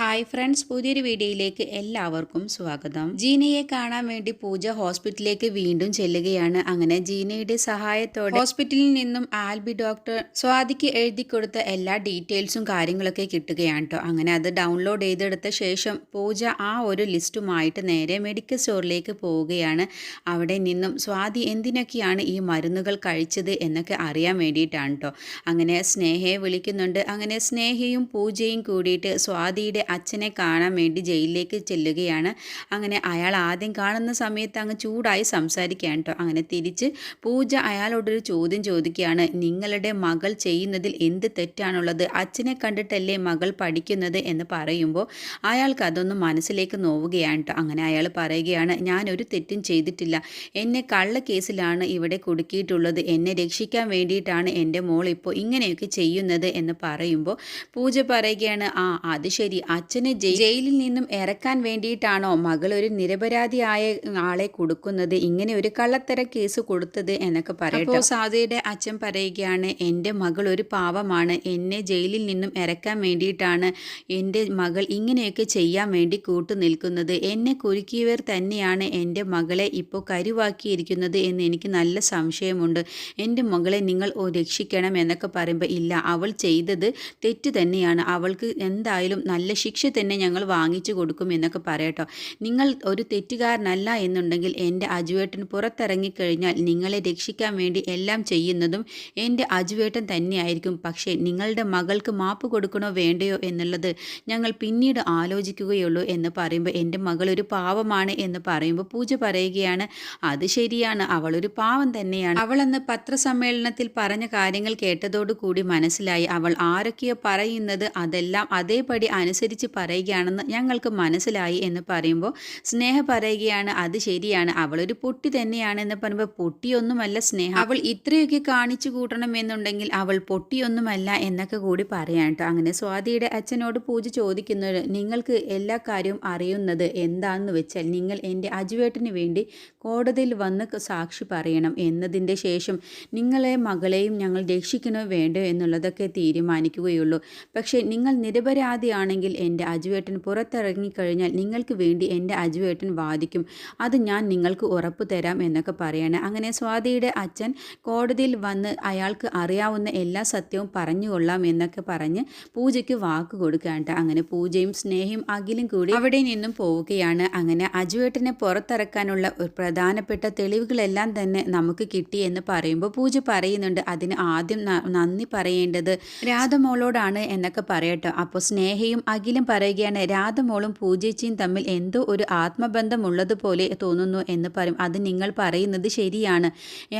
Hi friends പുതിയൊരു വീഡിയോയിലേക്ക് എല്ലാവർക്കും സ്വാഗതം. ജീനയെ കാണാൻ വേണ്ടി പൂജ ഹോസ്പിറ്റലിലേക്ക് വീണ്ടും ചെല്ലുകയാണ്. അങ്ങനെ ജീനയുടെ സഹായത്തോടെ ഹോസ്പിറ്റലിൽ നിന്നും ആൽബി ഡോക്ടർ സ്വാതിക്ക് എഴുതി കൊടുത്ത എല്ലാ ഡീറ്റെയിൽസും കാര്യങ്ങളൊക്കെ കിട്ടുകയാണ് കേട്ടോ അങ്ങനെ അത് ഡൗൺലോഡ് ചെയ്തെടുത്ത ശേഷം പൂജ ആ ഒരു ലിസ്റ്റുമായിട്ട് നേരെ മെഡിക്കൽ സ്റ്റോറിലേക്ക് പോവുകയാണ്. അവിടെ നിന്നും സ്വാതി എന്തിനൊക്കെയാണ് ഈ മരുന്നുകൾ കഴിച്ചത് എന്നൊക്കെ അറിയാൻ വേണ്ടിയിട്ടാണ് കേട്ടോ അങ്ങനെ സ്നേഹയെ വിളിക്കുന്നുണ്ട്. അങ്ങനെ സ്നേഹയും പൂജയും കൂടിയിട്ട് സ്വാതിയുടെ അച്ഛനെ കാണാൻ വേണ്ടി ജയിലിലേക്ക് ചെല്ലുകയാണ്. അങ്ങനെ അയാൾ ആദ്യം കാണുന്ന സമയത്ത് അങ്ങ് ചൂടായി സംസാരിക്കുകയാണ് കേട്ടോ. അങ്ങനെ തിരിച്ച് പൂജ അയാളോടൊരു ചോദ്യം ചോദിക്കുകയാണ്. നിങ്ങളുടെ മകൾ ചെയ്യുന്നതിൽ എന്ത് തെറ്റാണുള്ളത്? അച്ഛനെ കണ്ടിട്ടല്ലേ മകൾ പഠിക്കുന്നത് എന്ന് പറയുമ്പോൾ അയാൾക്ക് അതൊന്നും മനസ്സിലേക്ക് നോവുകയാണ് കേട്ടോ. അങ്ങനെ അയാൾ പറയുകയാണ് ഞാനൊരു തെറ്റും ചെയ്തിട്ടില്ല. എന്നെ കള്ള കേസിലാണ് ഇവിടെ കുടുക്കിയിട്ടുള്ളത്. എന്നെ രക്ഷിക്കാൻ വേണ്ടിയിട്ടാണ് എന്റെ മോൾ ഇപ്പോൾ ഇങ്ങനെയൊക്കെ ചെയ്യുന്നത് എന്ന് പറയുമ്പോൾ പൂജ പറയുകയാണ് ആ അത് ശരി. അച്ഛനെ ജയിലിൽ നിന്നും ഇറക്കാൻ വേണ്ടിയിട്ടാണോ മകൾ ഒരു നിരപരാധിയായ ആളെ കൊടുക്കുന്നത്? ഇങ്ങനെ ഒരു കള്ളത്തര കേസ് കൊടുത്തത് എന്നൊക്കെ പറയട്ടെ. സാധയുടെ അച്ഛൻ പറയുകയാണ് എന്റെ മകൾ ഒരു പാവമാണ്. എന്നെ ജയിലിൽ നിന്നും ഇറക്കാൻ വേണ്ടിയിട്ടാണ് എന്റെ മകൾ ഇങ്ങനെയൊക്കെ ചെയ്യാൻ വേണ്ടി കൂട്ടു നിൽക്കുന്നത്. എന്നെ കുരുക്കിയവർ തന്നെയാണ് എന്റെ മകളെ ഇപ്പോൾ കരുവാക്കിയിരിക്കുന്നത് എന്ന് എനിക്ക് നല്ല സംശയമുണ്ട്. എന്റെ മകളെ നിങ്ങൾ രക്ഷിക്കണം എന്നൊക്കെ പറയുമ്പോൾ ഇല്ല അവൾ ചെയ്തത് തെറ്റ് തന്നെയാണ്. അവൾക്ക് എന്തായാലും നല്ല ശിക്ഷ തന്നെ ഞങ്ങൾ വാങ്ങിച്ചു കൊടുക്കും എന്നൊക്കെ പറയട്ടോ. നിങ്ങൾ ഒരു തെറ്റുകാരനല്ല എന്നുണ്ടെങ്കിൽ എന്റെ അജുവേട്ടൻ പുറത്തിറങ്ങിക്കഴിഞ്ഞാൽ നിങ്ങളെ രക്ഷിക്കാൻ വേണ്ടി എല്ലാം ചെയ്യുന്നതും എന്റെ അജുവേട്ടൻ തന്നെയായിരിക്കും. പക്ഷേ നിങ്ങളുടെ മകൾക്ക് മാപ്പ് കൊടുക്കണോ വേണ്ടയോ എന്നുള്ളത് ഞങ്ങൾ പിന്നീട് ആലോചിക്കുകയുള്ളൂ എന്ന് പറയുമ്പോൾ എന്റെ മകൾ ഒരു പാവമാണ് എന്ന് പറയുമ്പോൾ പൂജ പറയുകയാണ് അത് ശരിയാണ് അവളൊരു പാവം തന്നെയാണ്. അവളന്ന് പത്രസമ്മേളനത്തിൽ പറഞ്ഞ കാര്യങ്ങൾ കേട്ടതോടുകൂടി മനസ്സിലായി അവൾ ആരൊക്കെയോ പറയുന്നത് അതെല്ലാം അതേപടി അനുസരിച്ച് പറയുകയാണെന്ന് ഞങ്ങൾക്ക് മനസ്സിലായി എന്ന് പറയുമ്പോൾ സ്നേഹ പറയുകയാണ് അത് ശരിയാണ്. അവളൊരു പൊട്ടി തന്നെയാണ് എന്ന് പറയുമ്പോൾ പൊട്ടിയൊന്നുമല്ല സ്നേഹം. അവൾ ഇത്രയൊക്കെ കാണിച്ചു കൂട്ടണമെന്നുണ്ടെങ്കിൽ അവൾ പൊട്ടിയൊന്നുമല്ല എന്നൊക്കെ കൂടി പറയാൻ കേട്ടോ. അങ്ങനെ സ്വാതിയുടെ അച്ഛനോട് പൂജ ചോദിക്കുന്നത് നിങ്ങൾക്ക് എല്ലാ കാര്യവും അറിയുന്നത് എന്താണെന്ന് വെച്ചാൽ നിങ്ങൾ എന്റെ അജുവേട്ടന് വേണ്ടി കോടതിയിൽ വന്ന് സാക്ഷി പറയണം. എന്നതിന്റെ ശേഷം നിങ്ങളെ മകളെയും ഞങ്ങൾ രക്ഷിക്കണോ വേണ്ടോ എന്നുള്ളതൊക്കെ തീരുമാനിക്കുകയുള്ളൂ. പക്ഷേ നിങ്ങൾ നിരപരാധിയാണെങ്കിൽ എന്റെ അജുവേട്ടൻ പുറത്തിറങ്ങിക്കഴിഞ്ഞാൽ നിങ്ങൾക്ക് വേണ്ടി എന്റെ അജുവേട്ടൻ വാദിക്കും. അത് ഞാൻ നിങ്ങൾക്ക് ഉറപ്പ് തരാം എന്നൊക്കെ പറയാണ്. അങ്ങനെ സ്വാതിയുടെ അച്ഛൻ കോടതിയിൽ വന്ന് അയാൾക്ക് അറിയാവുന്ന എല്ലാ സത്യവും പറഞ്ഞുകൊള്ളാം എന്നൊക്കെ പറഞ്ഞ് പൂജയ്ക്ക് വാക്ക് കൊടുക്കാണ്ട് അങ്ങനെ പൂജയും സ്നേഹയും അഖിലും കൂടി അവിടെ നിന്നും പോവുകയാണ്. അങ്ങനെ അജുവേട്ടനെ പുറത്തിറക്കാനുള്ള ഒരു പ്രധാനപ്പെട്ട തെളിവുകളെല്ലാം തന്നെ നമുക്ക് കിട്ടി എന്ന് പറയുമ്പോൾ പൂജ പറയുന്നുണ്ട്. അതിന് ആദ്യം നന്ദി പറയേണ്ടത് രാധമോളോടാണ് എന്നൊക്കെ പറയട്ടോ. അപ്പോൾ സ്നേഹയും അഖിലും പറയുകയാണ് രാധമോളും പൂജേച്ചിയും തമ്മിൽ എന്തോ ഒരു ആത്മബന്ധമുള്ളതുപോലെ തോന്നുന്നു എന്ന് പറയും. അത് നിങ്ങൾ പറയുന്നത് ശരിയാണ്.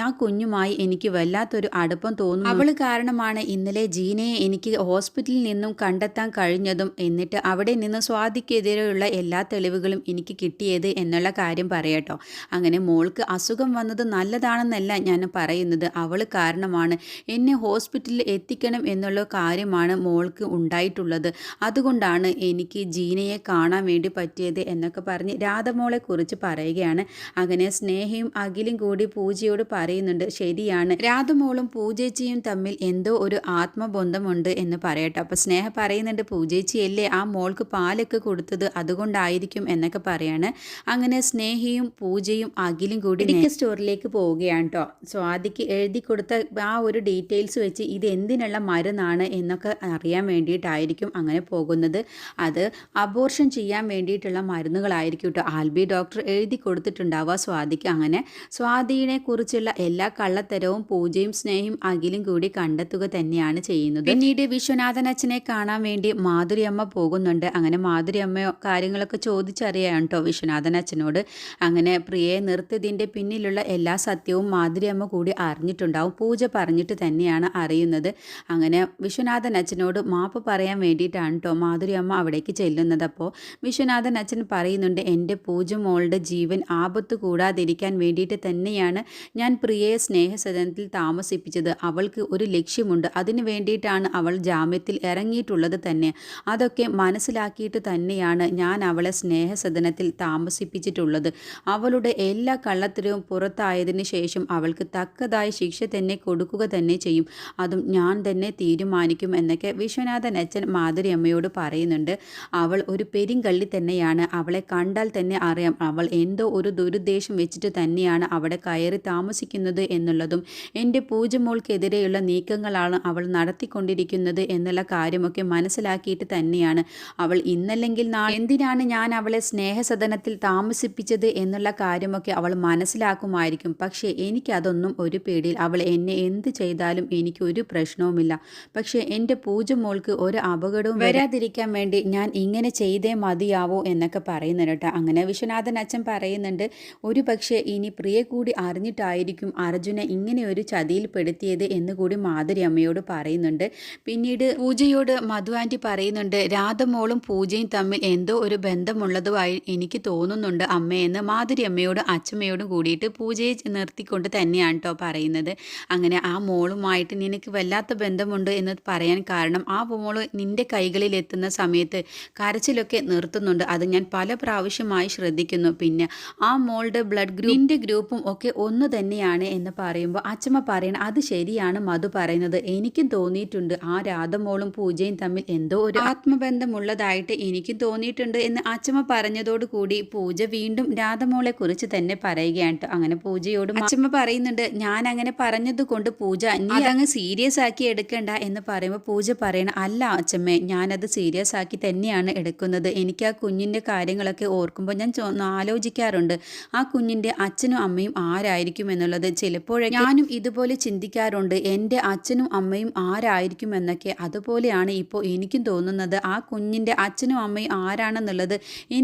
ആ കുഞ്ഞുമായി എനിക്ക് വല്ലാത്തൊരു അടുപ്പം തോന്നുന്നു. അവൾ കാരണമാണ് ഇന്നലെ ജീനയെ എനിക്ക് ഹോസ്പിറ്റലിൽ നിന്നും കണ്ടെത്താൻ കഴിഞ്ഞതും എന്നിട്ട് അവിടെ നിന്ന് സ്വാതിക്കെതിരെയുള്ള എല്ലാ തെളിവുകളും എനിക്ക് കിട്ടിയത് എന്നുള്ള കാര്യം പറയട്ടോ. അങ്ങനെ മോൾക്ക് അസുഖം വന്നത് നല്ലതാണെന്നല്ല ഞാൻ പറയുന്നത്. അവൾ കാരണമാണ്. എന്നെ ഹോസ്പിറ്റലിൽ എത്തിക്കണം എന്നുള്ള കാര്യമാണ് മോൾക്ക് ഉണ്ടായിട്ടുള്ളത്. അതുകൊണ്ടാണ് എനിക്ക് ജീനയെ കാണാൻ വേണ്ടി പറ്റിയത് എന്നൊക്കെ പറഞ്ഞ് രാധമോളെ കുറിച്ച് പറയുകയാണ്. അങ്ങനെ സ്നേഹയും അഖിലും കൂടി പൂജയോട് പറയുന്നുണ്ട് ശരിയാണ്. രാധമോളും പൂജേച്ചിയും തമ്മിൽ എന്തോ ഒരു ആത്മബന്ധമുണ്ട് എന്ന് പറയട്ടെ. അപ്പോൾ സ്നേഹ പറയുന്നുണ്ട് പൂജേച്ചിയല്ലേ ആ മോൾക്ക് പാലൊക്കെ കൊടുത്തത് അതുകൊണ്ടായിരിക്കും എന്നൊക്കെ പറയാണ്. അങ്ങനെ സ്നേഹയും പൂജയും അഖിലും കൂടി മെഡിക്കൽ സ്റ്റോറിലേക്ക് പോവുകയാണ് കേട്ടോ സ്വാതിക്ക് എഴുതി കൊടുത്ത ആ ഒരു ഡീറ്റെയിൽസ് വെച്ച് ഇത് എന്തിനുള്ള മരുന്നാണ് എന്നൊക്കെ അറിയാൻ വേണ്ടിയിട്ടായിരിക്കും അങ്ങനെ പോകുന്നത്. അത് അബോർഷൻ ചെയ്യാൻ വേണ്ടിയിട്ടുള്ള മരുന്നുകളായിരിക്കും കേട്ടോ. ആൽബി ഡോക്ടർ എഴുതി കൊടുത്തിട്ടുണ്ടാവുക സ്വാതിക്ക്. അങ്ങനെ സ്വാതിനെ കുറിച്ചുള്ള എല്ലാ കള്ളത്തരവും പൂജയും സ്നേഹയും അഖിലും കൂടി കണ്ടെത്തുക തന്നെയാണ് ചെയ്യുന്നത്. പിന്നീട് വിശ്വനാഥൻ അച്ഛനെ കാണാൻ വേണ്ടി മാധുരി അമ്മ പോകുന്നുണ്ട്. അങ്ങനെ മാധുരി കാര്യങ്ങളൊക്കെ ചോദിച്ചറിയാണ് കേട്ടോ വിശ്വനാഥൻ അച്ഛനോട്. അങ്ങനെ പ്രിയയെ നിർത്തിയതിന്റെ പിന്നിലുള്ള എല്ലാ സത്യവും മാധുരി അമ്മ കൂടി അറിഞ്ഞിട്ടുണ്ടാവും. പൂജ പറഞ്ഞിട്ട് തന്നെയാണ് അറിയുന്നത്. അങ്ങനെ വിശ്വനാഥൻ അച്ഛനോട് മാപ്പ് പറയാൻ വേണ്ടിയിട്ടാണ് കേട്ടോ മാധുരി അമ്മ അവിടേക്ക് ചെല്ലുന്നത്. അപ്പോൾ വിശ്വനാഥൻ അച്ഛൻ പറയുന്നുണ്ട് എന്റെ പൂജ മോളുടെ ജീവൻ ആപത്ത് കൂടാതിരിക്കാൻ വേണ്ടിയിട്ട് തന്നെയാണ് ഞാൻ പ്രിയയെ സ്നേഹസദനത്തിൽ താമസിപ്പിച്ചത്. അവൾക്ക് ഒരു ലക്ഷ്യമുണ്ട്. അതിനു വേണ്ടിയിട്ടാണ് അവൾ ജാമ്യത്തിൽ ഇറങ്ങിയിട്ടുള്ളത് തന്നെ. അതൊക്കെ മനസ്സിലാക്കിയിട്ട് തന്നെയാണ് ഞാൻ അവളെ സ്നേഹസദനത്തിൽ താമസിപ്പിച്ചിട്ടുള്ളത്. അവളുടെ എല്ലാ കള്ളത്തരവും പുറത്തായതിന് ശേഷം അവൾക്ക് തക്കതായ ശിക്ഷ തന്നെ കൊടുക്കുക തന്നെ ചെയ്യും. അതും ഞാൻ തന്നെ തീരുമാനിക്കും എന്നൊക്കെ വിശ്വനാഥൻ അച്ഛൻ മാധുരി അമ്മയോട് പറയും പറയുന്നുണ്ട് അവൾ ഒരു പെരിങ്കള്ളി തന്നെയാണ്. അവളെ കണ്ടാൽ തന്നെ അറിയാം അവൾ എന്തോ ഒരു ദുരുദ്ദേശം വെച്ചിട്ട് തന്നെയാണ് അവിടെ കയറി താമസിക്കുന്നത് എന്നുള്ളതും എന്റെ പൂജമോൾക്കെതിരെയുള്ള നീക്കങ്ങളാണ് അവൾ നടത്തിക്കൊണ്ടിരിക്കുന്നത് എന്നുള്ള കാര്യമൊക്കെ മനസ്സിലാക്കിയിട്ട് തന്നെയാണ്. അവൾ ഇന്നല്ലെങ്കിൽ നാളെ എന്തിനാണ് ഞാൻ അവളെ സ്നേഹസദനത്തിൽ താമസിപ്പിച്ചത് എന്നുള്ള കാര്യമൊക്കെ അവൾ മനസ്സിലാക്കുമായിരിക്കും. പക്ഷേ എനിക്കതൊന്നും ഒരു പേടിയിൽ അവൾ എന്നെ എന്ത് ചെയ്താലും എനിക്ക് ഒരു പ്രശ്നവുമില്ല. പക്ഷേ എന്റെ പൂജമോൾക്ക് ഒരു അപകടവും വരാതിരിക്കാൻ വേണ്ടി ഞാൻ ഇങ്ങനെ ചെയ്തേ മതിയാവോ എന്നൊക്കെ പറയുന്നുണ്ട് കേട്ടോ. അങ്ങനെ വിശ്വനാഥൻ അച്ഛൻ പറയുന്നുണ്ട് ഒരു പക്ഷേ ഇനി പ്രിയ കൂടി അറിഞ്ഞിട്ടായിരിക്കും അർജുനെ ഇങ്ങനെ ഒരു ചതിയിൽ പെടുത്തിയത് എന്ന് കൂടി മാധുരി അമ്മയോട് പറയുന്നുണ്ട്. പിന്നീട് പൂജയോട് മധു ആന്റി പറയുന്നുണ്ട് രാധമോളും പൂജയും തമ്മിൽ എന്തോ ഒരു ബന്ധമുള്ളതുമായി എനിക്ക് തോന്നുന്നുണ്ട് അമ്മയെന്ന് മാധുരി അമ്മയോടും അച്ഛമ്മയോടും കൂടിയിട്ട് പൂജയെ നിർത്തിക്കൊണ്ട് തന്നെയാണ് കേട്ടോ പറയുന്നത്. അങ്ങനെ ആ മോളുമായിട്ട് നിനക്ക് വല്ലാത്ത ബന്ധമുണ്ട് എന്ന് പറയാൻ കാരണം ആ മോൾ നിന്റെ കൈകളിൽ എത്തുന്ന സമയത്ത് കരച്ചിലൊക്കെ നിർത്തുന്നുണ്ട്. അത് ഞാൻ പല പ്രാവശ്യമായി ശ്രദ്ധിക്കുന്നു. പിന്നെ ആ മോളുടെ ബ്ലഡ് ഗ്രൂപ്പ് നിന്റെ ഗ്രൂപ്പും ഒക്കെ ഒന്ന് തന്നെയാണ് എന്ന് പറയുമ്പോൾ അച്ഛമ്മ പറയണം അത് ശരിയാണ് മധു പറയുന്നത്. എനിക്കും തോന്നിയിട്ടുണ്ട്. ആ രാധമോളും പൂജയും തമ്മിൽ എന്തോ ഒരു ആത്മബന്ധമുള്ളതായിട്ട് എനിക്കും തോന്നിയിട്ടുണ്ട് എന്ന് അച്ഛമ്മ പറഞ്ഞതോടുകൂടി പൂജ വീണ്ടും രാധമോളെ കുറിച്ച് തന്നെ പറയുകയാണ് അങ്ങനെ പൂജയോട് അച്ഛമ്മ പറയുന്നുണ്ട് ഞാൻ അങ്ങനെ പറഞ്ഞത് കൊണ്ട് പൂജ നീ അതങ്ങ് സീരിയസ് ആക്കി എടുക്കണ്ട എന്ന് പറയുമ്പോൾ പൂജ പറയണം അല്ല അച്ഛമ്മേ ഞാനത് സീരിയസ് ആക്കി തന്നെയാണ് എടുക്കുന്നത്. എനിക്ക് ആ കുഞ്ഞിന്റെ കാര്യങ്ങളൊക്കെ ഓർക്കുമ്പോൾ ഞാൻ ആലോചിക്കാറുണ്ട്. ആ കുഞ്ഞിന്റെ അച്ഛനും അമ്മയും ആരായിരിക്കും എന്നുള്ളത് ചിലപ്പോഴൊക്കെ ഞാനും ഇതുപോലെ ചിന്തിക്കാറുണ്ട്. എന്റെ അച്ഛനും അമ്മയും ആരായിരിക്കും എന്നൊക്കെ. അതുപോലെയാണ് ഇപ്പോൾ എനിക്കും തോന്നുന്നത്. ആ കുഞ്ഞിന്റെ അച്ഛനും അമ്മയും ആരാണെന്നുള്ളത്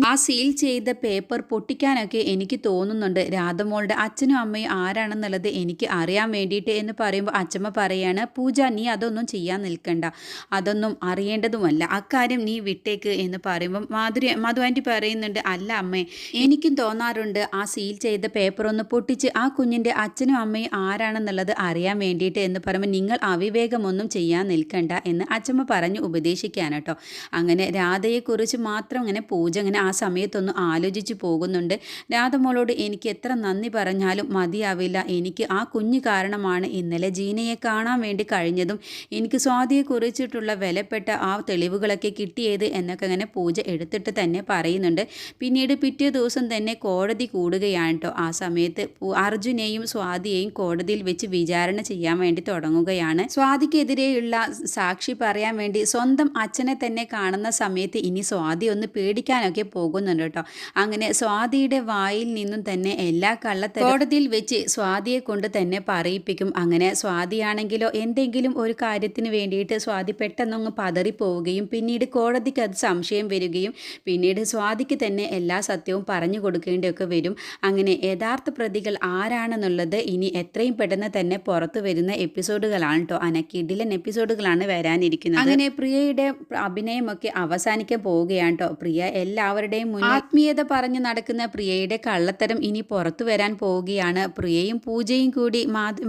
ആ സീൽ ചെയ്ത പേപ്പർ പൊട്ടിക്കാനൊക്കെ എനിക്ക് തോന്നുന്നുണ്ട്. രാധമോളുടെ അച്ഛനും അമ്മയും ആരാണെന്നുള്ളത് എനിക്ക് അറിയാൻ വേണ്ടിയിട്ട് എന്ന് പറയുമ്പോൾ അച്ഛമ്മ പറയാണ് പൂജ നീ അതൊന്നും ചെയ്യാൻ നിൽക്കണ്ട. അതൊന്നും അറിയേണ്ടതുമല്ല. അക്കാര്യം നീ വിട്ടേക്ക് എന്ന് പറയുമ്പോൾ മാധുരി മധു ആന്റി പറയുന്നുണ്ട് അല്ല അമ്മേ എനിക്കും തോന്നാറുണ്ട് ആ സീൽ ചെയ്ത പേപ്പർ ഒന്ന് പൊട്ടിച്ച് ആ കുഞ്ഞിന്റെ അച്ഛനും അമ്മയും ആരാണെന്നുള്ളത് അറിയാൻ വേണ്ടിയിട്ട് എന്ന് പറയുമ്പോൾ നിങ്ങൾ അവിവേകമൊന്നും ചെയ്യാൻ നിൽക്കണ്ട എന്ന് അച്ഛമ്മ പറഞ്ഞു ഉപദേശിക്കാൻ കേട്ടോ അങ്ങനെ രാധയെക്കുറിച്ച് മാത്രം അങ്ങനെ പൂജ അങ്ങനെ ആ സമയത്തൊന്നും ആലോചിച്ച് പോകുന്നുണ്ട്. രാധമോളോട് എനിക്ക് എത്ര നന്ദി പറഞ്ഞാലും മതിയാവില്ല. എനിക്ക് ആ കുഞ്ഞ് കാരണമാണ് ഇന്നലെ ജീനയെ കാണാൻ വേണ്ടി കഴിഞ്ഞതും. എനിക്ക് സ്വാതിയെക്കുറിച്ചിട്ടുള്ള വിലപ്പെട്ട ആ തെളിവുകളൊക്കെ കിട്ടിയത് എന്നൊക്കെ അങ്ങനെ പൂജ എടുത്തിട്ട് തന്നെ പറയുന്നുണ്ട്. പിന്നീട് പിറ്റേ ദിവസം തന്നെ കോടതി കൂടുകയാണ് കേട്ടോ ആ സമയത്ത് അർജുനെയും സ്വാതിയെയും കോടതിയിൽ വെച്ച് വിചാരണ ചെയ്യാൻ വേണ്ടി തുടങ്ങുകയാണ്. സ്വാതിക്കെതിരെയുള്ള സാക്ഷി പറയാൻ വേണ്ടി സ്വന്തം അച്ഛനെ തന്നെ കാണുന്ന സമയത്ത് ഇനി സ്വാതി ഒന്ന് പേടിക്കാനൊക്കെ പോകുന്നുണ്ട് കേട്ടോ അങ്ങനെ സ്വാതിയുടെ വായിൽ നിന്നും തന്നെ എല്ലാ കള്ളത്തെ കോടതിയിൽ വെച്ച് സ്വാതിയെ കൊണ്ട് തന്നെ പറയിപ്പിക്കും. അങ്ങനെ സ്വാതിയാണെങ്കിലോ എന്തെങ്കിലും ഒരു കാര്യത്തിന് വേണ്ടിയിട്ട് സ്വാതി പെട്ടെന്നൊന്ന് പതറി പോവുകയും പിന്നീട് കോടതിക്ക് അത് സംശയം വരികയും പിന്നീട് സ്വാതിക്ക് തന്നെ എല്ലാ സത്യവും പറഞ്ഞു കൊടുക്കേണ്ടിയൊക്കെ വരും. അങ്ങനെ യഥാർത്ഥ പ്രതികൾ ആരാണെന്നുള്ളത് ഇനി എത്രയും പെട്ടെന്ന് തന്നെ പുറത്തു വരുന്ന എപ്പിസോഡുകളാണ് കേട്ടോ അനക്കിഡിലൻ എപ്പിസോഡുകളാണ് വരാനിരിക്കുന്നത്. അങ്ങനെ പ്രിയയുടെ അഭിനയമൊക്കെ അവസാനിക്കാൻ പോവുകയാണ് കേട്ടോ പ്രിയ എല്ലാവരുടെയും മുന്നിൽ ആത്മീയത പറഞ്ഞു നടക്കുന്ന പ്രിയയുടെ കള്ളത്തരം ഇനി പുറത്തു വരാൻ പോവുകയാണ്. പ്രിയയും പൂജയും കൂടി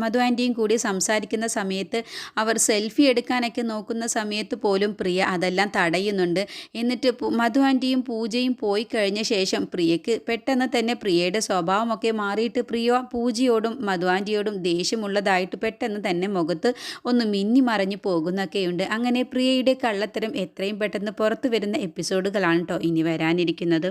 മധു ആന്റിയും കൂടി സംസാരിക്കുന്ന സമയത്ത് അവർ സെൽഫി എടുക്കാനൊക്കെ നോക്കുന്ന സമയത്ത് പോലും പ്രിയ അതെല്ലാം തടയുന്നുണ്ട്. എന്നിട്ട് മധു ആന്റിയും പൂജയും പോയി കഴിഞ്ഞ ശേഷം പ്രിയയ്ക്ക് പെട്ടെന്ന് തന്നെ പ്രിയയുടെ സ്വഭാവമൊക്കെ മാറിയിട്ട് പ്രിയ പൂജയോടും മധു ആന്റിയോടും ദേഷ്യമുള്ളതായിട്ട് പെട്ടെന്ന് തന്നെ മുഖത്ത് ഒന്ന് മിന്നി മറഞ്ഞു പോകുന്നൊക്കെയുണ്ട്. അങ്ങനെ പ്രിയയുടെ കള്ളത്തരം എത്രയും പെട്ടെന്ന് പുറത്തു വരുന്ന എപ്പിസോഡുകളാണ് കേട്ടോ ഇനി വരാനിരിക്കുന്നത്.